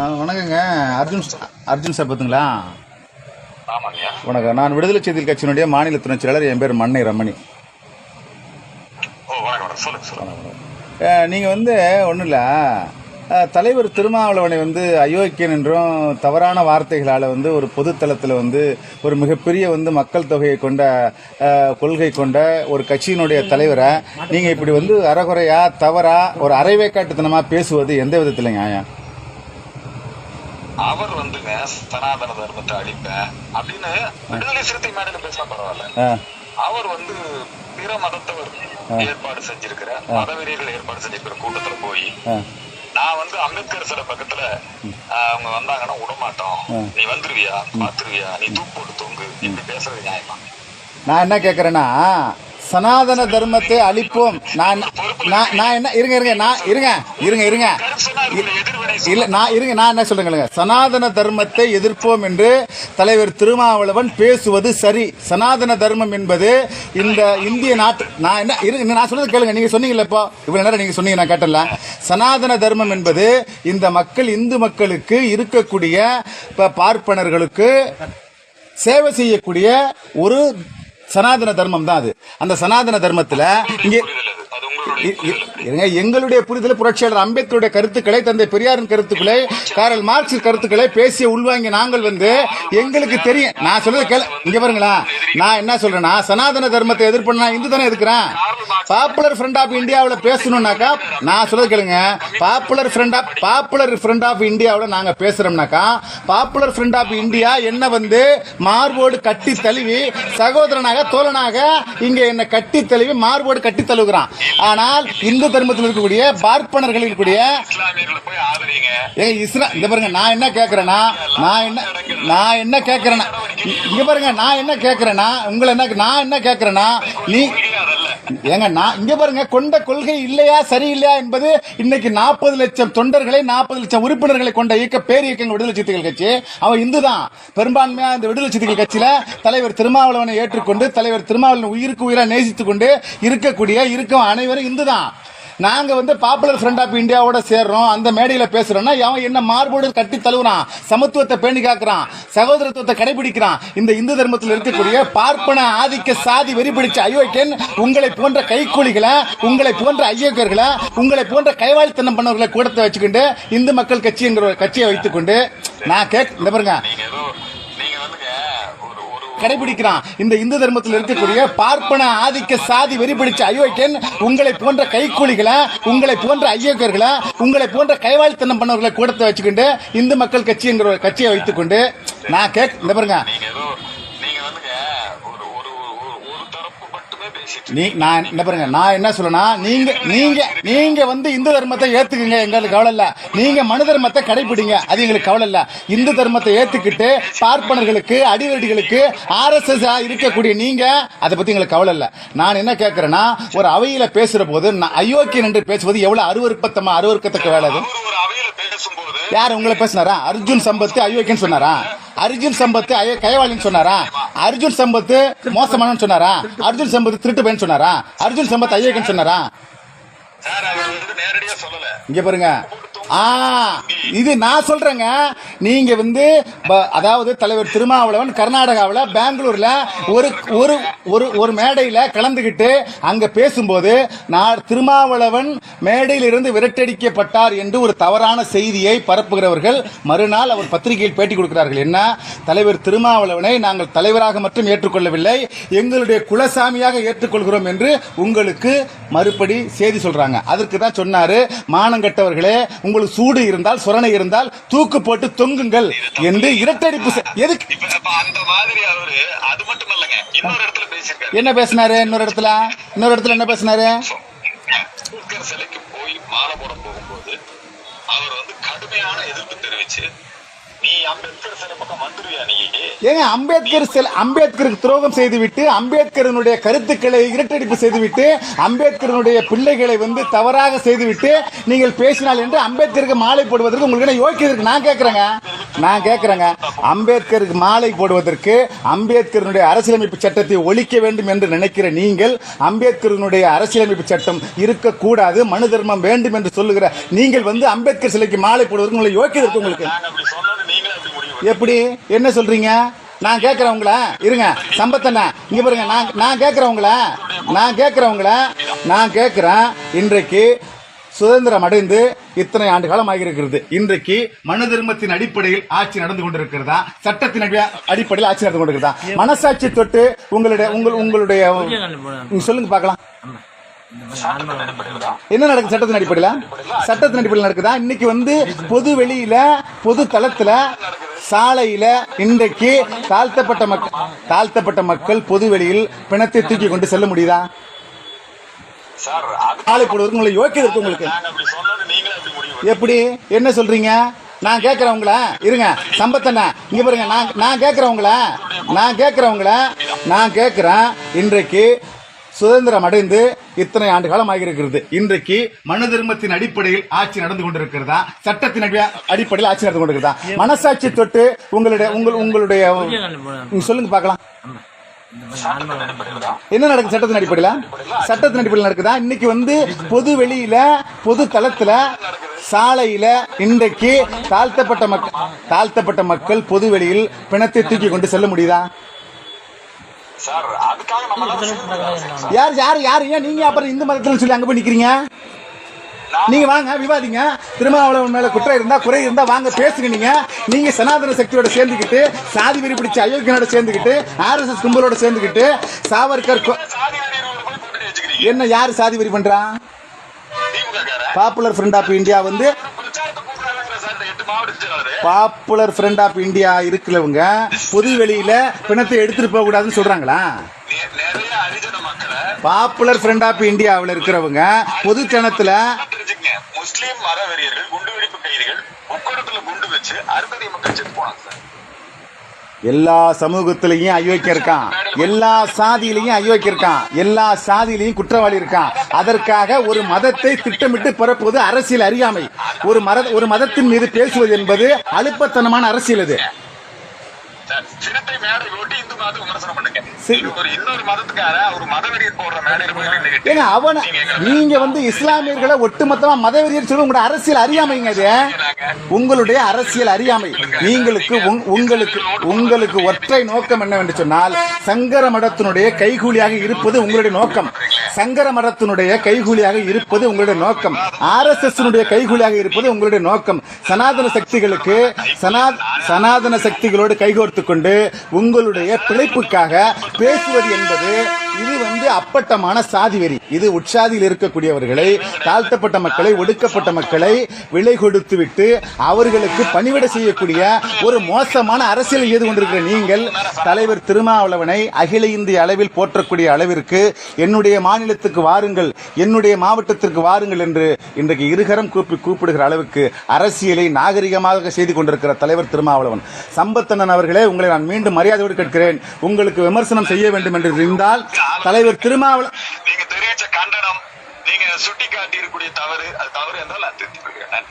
வணக்கங்க. அர்ஜுன் அர்ஜுன் சார் பார்த்துங்களா? வணக்கம். நான் விடுதலை செய்திகள் கட்சியினுடைய மாநில துணைச் செயலாளர் என் பேர் மண்ணை ரமணி. நீங்கள் வந்து ஒன்றும் இல்லை. தலைவர் திருமாவளவனை வந்து அயோக்கியன் என்றும் தவறான வார்த்தைகளால் வந்து ஒரு பொதுத்தளத்தில் வந்து ஒரு மிகப்பெரிய வந்து மக்கள் தொகையை கொண்ட கொள்கை கொண்ட ஒரு கட்சியினுடைய தலைவரை நீங்கள் இப்படி வந்து அறகுறையா தவறா ஒரு அரைவேக்காட்டுத்தனமாக பேசுவது எந்த விதத்தில் நியாயம் அவர் வந்துங்க சனாதன தர்மத்தை அழிப்பேன் அப்படின்னு விடுதலை சிறுத்தை மேடையில பேசினா பரவாயில்ல. அவர் வந்து பிற மதத்தவர் ஏற்பாடு செஞ்சிருக்கிற மதவெறியர்கள் ஏற்பாடு செஞ்சிருக்கிற கூட்டத்துல போய் நான் வந்து அம்பேத்கர் சிலை பக்கத்துல அவங்க வந்தாங்கன்னா விடமாட்டோம். நீ வந்துருவியா? பாத்துருவியா? நீ தூக்கு போட்டு தொங்கு. இப்படி பேசுறது நியாயமா? நான் என்ன கேட்குறேன்னா சனாதன தர்மத்தை அழிப்போம். நான் நான் என்ன இருங்க இருங்க நான் இருங்க இருங்க. இருங்க இல்ல நான் இருங்க நான் என்ன சொல்றேங்க சனாதன தர்மத்தை எதிர்ப்போம் என்று தலைவர் திருமாவளவன் பேசுவது சரி. சனாதன தர்மம் என்பது இந்த இந்திய நாட்டு நான் என்ன இருங்க நான் சொல்றது கேளுங்க. நீங்க சொன்னீங்கல்ல இப்போ? இவ்வளவு நேரம் நீங்க சொன்னீங்க நான் கேட்டல. சனாதன தர்மம் என்பது இந்த மக்கள் இந்து மக்களுக்கு இருக்கக்கூடிய பார்ப்பனர்களுக்கு சேவை செய்யக்கூடிய ஒரு சனாதன தர்மம் தான் அது. அந்த சனாதன தர்மத்தில் இங்கே எங்களுடைய புரிதல் புரட்சியாளர் அம்பேத்கருடைய கருத்துக்களை தந்தை பெரியாரின் கருத்துக்களை காரல் மார்க்சின் கருத்துக்களை பேசிய உள்வாங்கி நாங்கள் வந்து எங்களுக்கு தெரியும். நான் சொல்றது கேள இங்க பாருங்களா நான் என்ன சொல்றேன்னா சனாதன தர்மத்தை எதிர்ப்பு நான் இந்து தானே எதிர்க்கிறேன்? பாப்புலர் ஃப்ரெண்ட் ஆஃப் இந்தியாவில் பேசணும்னாக்கா நான் சொல்ல கேளுங்க. Popular front of popular front of இந்தியாவில் நாங்கள் பேசுகிறோம்னாக்கா பாப்புலர் ஃப்ரெண்ட் ஆஃப் இந்தியா என்ன வந்து மார்போடு கட்டி தழுவி சகோதரனாக தோழனாக இங்கே என்னை கட்டி தழுவி மார்போடு கட்டி தழுவுகிறான். ஆனால் இந்து தர்மத்தில் இருக்கக்கூடிய பார்ப்பனர்கள் இருக்கக்கூடிய ஏ இஸ்ரா இந்த பாருங்க நான் என்ன கேட்குறேன்னா நான் என்ன நான் என்ன கேட்குறேன்னா இங்கே பாருங்க நான் என்ன கேட்குறேன்னா உங்களை என்ன நான் என்ன கேட்குறேன்னா நீ ஏங்க நான் இங்க பாருங்க கொண்ட கொள்கை இல்லையா சரியில்லையா என்பது இன்னைக்கு நாற்பது லட்சம் தொண்டர்களை நாற்பது லட்சம் உறுப்பினர்களை கொண்ட இயக்க பேர் இயக்கங்கள் விடுதலை சிறுத்தைகள் கட்சி. அவன் இந்து தான் பெரும்பான்மையா இந்த விடுதலை சிறுத்தைகள் கட்சியில தலைவர் திருமாவளவனை ஏற்றுக்கொண்டு தலைவர் திருமாவளவன் உயிருக்கு உயிரா நேசித்துக் கொண்டு இருக்கக்கூடிய இருக்கும் அனைவரும் இந்து தான் நாங்கள் வந்து பாப்புலர் ஃப்ரண்ட் ஆஃப் இந்தியாவோட சேர்றோம். அந்த மேடையில் பேசுகிறோன்னா அவன் என்ன மார்போடு கட்டி தழுவுறான்? சமத்துவத்தை பேணி காக்குறான். சகோதரத்துவத்தை கடைபிடிக்கிறான். இந்த இந்து தர்மத்தில் இருக்கக்கூடிய பார்ப்பன ஆதிக்க சாதி வெறி பிடிச்ச அயோக்கியன் உங்களை போன்ற கைக்கூலிகளை உங்களை போன்ற ஐயோக்கியர்களை உங்களை போன்ற கைவாழ்த்தனம் பண்ணவர்களை கூடத்தை வச்சுக்கிட்டு இந்து மக்கள் கட்சிங்கிற ஒரு கட்சியை வைத்துக்கொண்டு நான் கேட்க இந்த பாருங்க கடைபிடிக்கிறான். இந்த இந்து தர்மத்தில் இருக்கக்கூடிய பார்ப்பன ஆதிக்க சாதி வெறி பிடிச்ச அயோக்கியன் உங்களை போன்ற கைக்கூலிகளை உங்களை போன்ற ஐயோக்கியர்களை உங்களை போன்ற கைவாழ்த்தனம் பண்ணவர்களை கூடத்தை வச்சுக்கிட்டு இந்து மக்கள் கட்சிங்கிற ஒரு கட்சியை வைத்துக்கொண்டு நான் கேக் இந்த பாருங்க நீங்க ஏதோ நீங்க வந்துங்க ஒரு ஒரு ஒரு- ஒரு தரப்பு மட்டுமே பேசிட்டு நீ நான் என்ன பாருங்க நான் என்ன சொல்லனா நீங்க நீங்க நீங்க வந்து இந்து தர்மத்தை ஏத்துக்குங்க எங்களுக்கு கவலை இல்ல. நீங்க மனு தர்மத்தை கடைபிடிங்க அது எங்களுக்கு கவலை இல்ல. இந்து தர்மத்தை ஏத்துக்கிட்டு பார்ப்பனர்களுக்கு அடிவருடிகளுக்கு ஆர்எஸ்எஸ் இருக்கக்கூடிய நீங்க அதை பத்தி எங்களுக்கு கவலை இல்ல. நான் என்ன கேட்கறேன்னா ஒரு அவையில பேசுற போது நான் அயோக்கியன் என்று பேசுவது எவ்வளவு அருவருப்பத்தமா அருவருக்கத்தக்க வேலை அது. யார் உங்களை பேசினாரா? அர்ஜுன் சம்பத்து அயோக்கியன்னு சொன்னாரா? அர்ஜுன் சம்பத்து அய கைவாளின்னு சொன்னாரா? அர்ஜுன் சம்பத்து மோசமானன்னு சொன்னாரா? அர்ஜுன் சம்பத்து திருட்டு பையன் சொன்னாரா? அர்ஜுன் சம்பத் அயோக்கியன்னு சொன்னாரா? இங்க பாருங்க. இது நான் சொல்றேங்க. நீங்க வந்து ப- அதாவது தலைவர் திருமாவளவன் கர்நாடகாவில் பெங்களூர்ல ஒரு ஒரு ஒரு ஒரு மேடையில கலந்துகிட்டு அங்க பேசும்போது நான் திருமாவளவன் மேடையில் இருந்து விரட்டடிக்கப்பட்டார் என்று ஒரு தவறான செய்தியை பரப்புகிறவர்கள் மறுநாள் அவர் பத்திரிகையில் பேட்டி கொடுக்கிறார்கள். என்ன? தலைவர் திருமாவளவனை நாங்கள் தலைவராக மட்டும் ஏற்றுக்கொள்ளவில்லை எங்களுடைய குலசாமியாக ஏற்றுக்கொள்கிறோம் என்று உங்களுக்கு மறுபடி செய்தி சொல்றாங்க. அதற்கு தான் சொன்னாரு மானங்கட்டவர்களே உங்களுக்கு சூடு இருந்தால் சுரணை இருந்தால் தூக்கு போட்டு தொங்குங்கள் என்று இரட்டடிப்பு எதுக்கு? அந்த மாதிரி அவரு அது மட்டும் இல்லைங்க இன்னொரு இடத்துல பேசியிருக்காரு. என்ன பேசினாரு? இன்னொரு இடத்துல? இன்னொரு இடத்துல என்ன பேசினாரு? சிலைக்கு போய் மாலை போட போகும்போது அவர் வந்து கடுமையான எதிர்ப்பு தெரிவிச்சு ஏங்க அம்பேத்கர் செல் அம்பேத்கருக்கு துரோகம் செய்துவிட்டு அம்பேத்கரனுடைய கருத்துக்களை இரட்டடிப்பு செய்துவிட்டு அம்பேத்கரனுடைய பிள்ளைகளை வந்து தவறாக செய்துவிட்டு நீங்கள் பேசினால் என்று அம்பேத்கருக்கு மாலை போடுவதற்கு உங்களுக்கு என்ன நான் கேட்கறேங்க. நான் கேட்கிறேங்க. அம்பேத்கருக்கு மாலை போடுவதற்கு அம்பேத்கருடைய அரசியலமைப்பு சட்டத்தை ஒழிக்க வேண்டும் என்று நினைக்கிற நீங்கள் அம்பேத்கருடைய அரசியலமைப்பு சட்டம் இருக்கக்கூடாது மனு தர்மம் வேண்டும் என்று சொல்லுகிற நீங்கள் வந்து அம்பேத்கர் சிலைக்கு மாலை போடுவதற்கு உங்களுக்கு யோக்கியது இருக்கு உங்களுக்கு? எப்படி? என்ன சொல்றீங்க? நான் கேட்கிறேன் உங்கள இருங்க சம்பத்தண்ணா இங்க பாருங்க நான் நான் கேட்கிறேன் உங்கள நான் கேட்கிறேன் உங்கள நான் கேட்கிறேன். இன்றைக்கு சுதந்திரம் அடைந்து இத்தனை ஆண்டு காலம் ஆகியிருக்கிறது. இன்றைக்கு மனு தர்மத்தின் அடிப்படையில் ஆட்சி நடந்து கொண்டிருக்கிறதா? சட்டத்தின் அடி- அடிப்படையில் ஆட்சி நடந்து கொண்டிருக்கிறதா? மனசாட்சி தொட்டு உங்களுடைய உங்கள் உங்களுடைய சொல்லுங்க பார்க்கலாம். என்ன நடக்குது? சட்டத்தின் அடிப்படையில? சட்டத்தின் அடிப்படையில்? நடக்குதா? இன்னைக்கு வந்து பொது வெளியில பொது தளத்துல சாலையில இன்றைக்கு தாழ்த்தப்பட்ட மக்கள் தாழ்த்தப்பட்ட மக்கள் பொது வெளியில் பிணத்தை தூக்கி கொண்டு செல்ல முடியுதா? மாலை போடுவதற்கு உங்களுக்கு யோக்கியது இருக்கு உங்களுக்கு. எப்படி? என்ன சொல்றீங்க? நான் கேட்கிறேன் உங்கள இருங்க சம்பத்தண்ணா இங்க பாருங்க நான் நான் கேட்கிறேன் உங்கள நான் கேட்கிறேன் உங்கள நான் கேட்கிறேன் இன்றைக்கு சுதந்திரம் அடைந்து இத்தனை ஆண்டு காலம் ஆகியிருக்கிறது இன்றைக்கு மனு தர்மத்தின் அடிப்படையில் ஆட்சி நடந்து கொண்டிருக்கிறதா? சட்டத்தின் அடிப்படையில் ஆட்சி நடந்து கொண்டிருக்கிறதா? மனசாட்சி தொட்டு உங்களுடைய உங்கள் உங்களுடைய சொல்லுங்க பார்க்கலாம். என்ன நடக்குது சட்டத்தின் அடிப்படையில? சட்டத்தின் அடிப்படையில் நடக்குதா? இன்னைக்கு வந்து பொது வெளியில பொது தளத்துல சாலையில இன்றைக்கு தாழ்த்தப்பட்ட மக்கள் தாழ்த்தப்பட்ட மக்கள் பொது வெளியில் பிணத்தை தூக்கி கொண்டு செல்ல முடியுதா? யார் யார் யார்? ஏன் நீங்க அப்புறம் இந்து மதத்துல சொல்லி அங்க போய் நிக்கிறீங்க? நீங்க வாங்க விவாதிங்க. திருமாவளவன் மேல குற்றம் இருந்தா குறை இருந்தா வாங்க பேசுங்க நீங்க. நீங்க சனாதன சக்தியோட சேர்ந்துக்கிட்டு சாதி வெறி பிடிச்ச அயோக்கியனோட சேர்ந்துக்கிட்டு ஆர்எஸ்எஸ் கும்பலோட சேர்ந்துக்கிட்டு சாவர்கர் என்ன யாரு சாதி வெறி பண்றா? திமுக கார பாப்புலர் ஃப்ரண்ட் ஆஃப் இந்தியா வந்து பாப்புலர் ஃப்ரண்ட் ஆஃப் இந்தியா இருக்கிறவங்க பொது வெளியில பிணத்தை எடுத்துட்டு போக கூடாதுன்னு சொல்றாங்களா? பாப்புலர் ஃப்ரண்ட் ஆஃப் இந்தியாவில் இருக்கிறவங்க பொது தெரிஞ்சுக்கங்க. முஸ்லீம் மத வெறியர்கள் குண்டு வெடிப்பு கைதிகள் முக்கடத்துல குண்டு வச்சு அறுபதை மக்கள் எல்லா சமூகத்திலையும் அயோக்கியம் இருக்கான். எல்லா சாதியிலையும் அயோக்கியம் இருக்கான். எல்லா சாதியிலையும் குற்றவாளி இருக்கான். அதற்காக ஒரு மதத்தை திட்டமிட்டு பரப்புவது அரசியல் அறியாமை. ஒரு மத ஒரு மதத்தின் மீது பேசுவது என்பது அலுப்பத்தனமான அரசியல் இது. சார் சினத்தை மேடை ஓட்டி இந்து மதத்தை விமர்சனம் பண்ணுங்க. ஒரு இன்னொரு மதத்துக்கார ஒரு மதவெறியர் போடுற மேடையில போய் ஏங்க அவன நீங்க வந்து இஸ்லாமியர்களை ஒட்டுமொத்தமா மதவெறியர் சொல்லி உங்களோட அரசியல் அறியாமைங்க அது உங்களுடைய அரசியல் அறியாமை. நீங்களுக்கு உங்- உங்களுக்கு உங்களுக்கு ஒற்றை நோக்கம் என்னவென்று சொன்னால் சங்கர மடத்தினுடைய கைகூலியாக இருப்பது உங்களுடைய நோக்கம். சங்கர மடத்தினுடைய கைகூலியாக இருப்பது உங்களுடைய நோக்கம். ஆர்எஸ்எஸ் கைகூலியாக இருப்பது உங்களுடைய நோக்கம். சனாதன சக்திகளுக்கு சனா சனாதன சக்திகளோடு கைகோர்த்து கொண்டு உங்களுடைய பிழைப்புக்காக பேசுவது என்பது இது வந்து அப்பட்டமான சாதி வெறி. இது உட்சாதியில் இருக்கக்கூடியவர்களை தாழ்த்தப்பட்ட மக்களை ஒடுக்கப்பட்ட மக்களை விலை கொடுத்து விட்டு அவர்களுக்கு பணிவிட செய்யக்கூடிய ஒரு மோசமான அரசியல் செய்து கொண்டிருக்கிற நீங்கள் தலைவர் திருமாவளவனை அகில இந்திய அளவில் போற்றக்கூடிய அளவிற்கு என்னுடைய மாநிலத்துக்கு வாருங்கள் என்னுடைய மாவட்டத்திற்கு வாருங்கள் என்று இன்றைக்கு இருகரம் கூப்பி கூப்பிடுகிற அளவுக்கு அரசியலை நாகரிகமாக செய்து கொண்டிருக்கிற தலைவர் திருமாவளவன். சம்பத்தண்ணன் அவர்களே உங்களை நான் மீண்டும் மரியாதையோடு கேட்கிறேன். உங்களுக்கு விமர்சனம் செய்ய வேண்டும் என்று இருந்தால் தலைவர் திருமாவளவன் நீங்க தெரிவிச்ச கண்டனம் நீங்க சுட்டி காட்டி இருக்கக்கூடிய தவறு அது தவறு என்றால் நான் திருத்திக் கொள்கிறேன்.